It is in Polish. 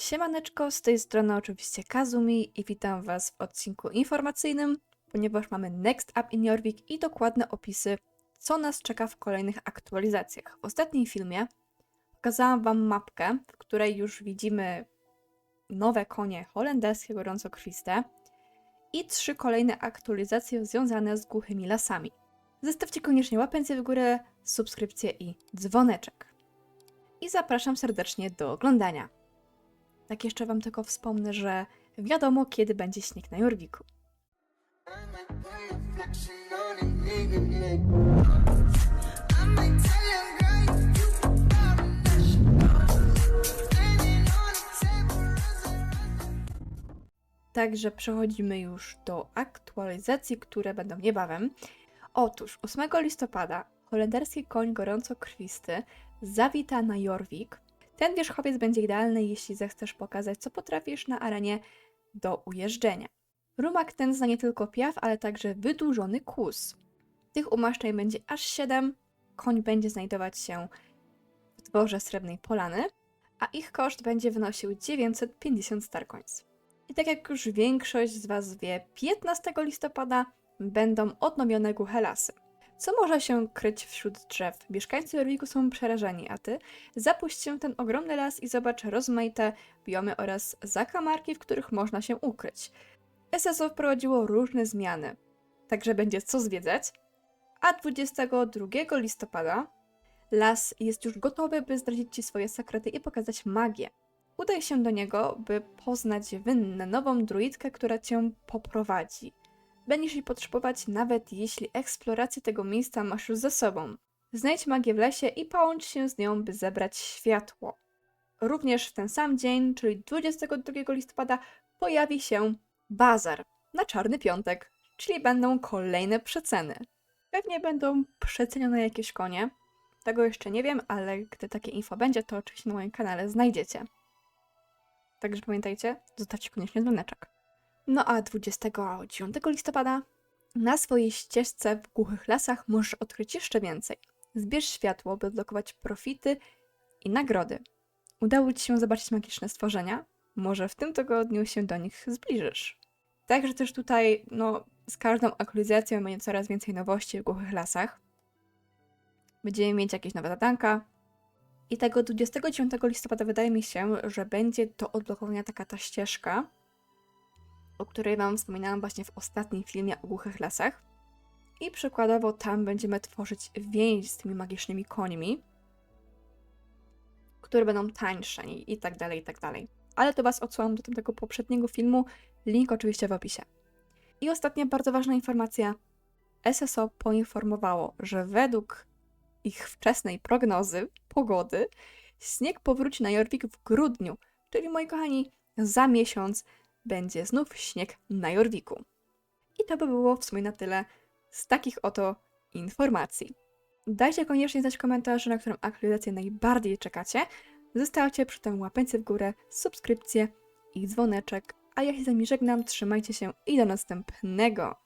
Siemaneczko, z tej strony oczywiście Kazumi i witam Was w odcinku informacyjnym, ponieważ mamy Next Up in Jorvik i dokładne opisy, co nas czeka w kolejnych aktualizacjach. W ostatnim filmie pokazałam Wam mapkę, w której już widzimy nowe konie holenderskie gorącokrwiste i trzy kolejne aktualizacje związane z głuchymi lasami. Zostawcie koniecznie łapencję w górę, subskrypcję i dzwoneczek. I zapraszam serdecznie do oglądania. Tak jeszcze Wam tylko wspomnę, że wiadomo kiedy będzie śnieg na Jorwiku. Także przechodzimy już do aktualizacji, które będą niebawem. Otóż 8 listopada holenderski koń gorącokrwisty zawita na Jorvik. Ten wierzchowiec będzie idealny, jeśli zechcesz pokazać, co potrafisz na arenie do ujeżdżenia. Rumak ten zna nie tylko piaf, ale także wydłużony kłus. Tych umaszczeń będzie aż 7. Koń będzie znajdować się w dworze Srebrnej Polany, a ich koszt będzie wynosił 950 starcoins. I tak jak już większość z Was wie, 15 listopada będą odnowione głuche lasy. Co może się kryć wśród drzew? Mieszkańcy Jorwiku są przerażeni, a ty zapuść się w ten ogromny las i zobacz rozmaite biomy oraz zakamarki, w których można się ukryć. SSO wprowadziło różne zmiany, także będzie co zwiedzać. A 22 listopada las jest już gotowy, by zdradzić ci swoje sekrety i pokazać magię. Udaj się do niego, by poznać wynnę nową druidkę, która cię poprowadzi. Będziesz jej potrzebować nawet jeśli eksplorację tego miejsca masz już za sobą. Znajdź magię w lesie i połącz się z nią, by zebrać światło. Również w ten sam dzień, czyli 22 listopada, pojawi się bazar na Czarny Piątek, czyli będą kolejne przeceny. Pewnie będą przecenione jakieś konie. Tego jeszcze nie wiem, ale gdy takie info będzie, to oczywiście na moim kanale znajdziecie. Także pamiętajcie, zostawcie koniecznie dzwoneczek. No a 29 listopada na swojej ścieżce w głuchych lasach możesz odkryć jeszcze więcej. Zbierz światło, by odblokować profity i nagrody. Udało Ci się zobaczyć magiczne stworzenia? Może w tym tygodniu się do nich zbliżysz. Także też tutaj, no, z każdą aktualizacją będzie coraz więcej nowości w głuchych lasach. Będziemy mieć jakieś nowe zadanka. I tego 29 listopada wydaje mi się, że będzie do odblokowania taka ta ścieżka, o której Wam wspominałam właśnie w ostatnim filmie o głuchych lasach. I przykładowo tam będziemy tworzyć więź z tymi magicznymi końmi, które będą tańsze i, tak dalej, i tak dalej. Ale to Was odsyłam do tego poprzedniego filmu, link oczywiście w opisie. I ostatnia bardzo ważna informacja. SSO poinformowało, że według ich wczesnej prognozy pogody śnieg powróci na Jorvik w grudniu, czyli moi kochani, za miesiąc będzie znów śnieg na Jorwiku. I to by było w sumie na tyle z takich oto informacji. Dajcie koniecznie znać w komentarzu, na którą aktualizację najbardziej czekacie. Zostawcie przy tym łapeńce w górę, subskrypcję i dzwoneczek. A ja się z wami żegnam, trzymajcie się i do następnego.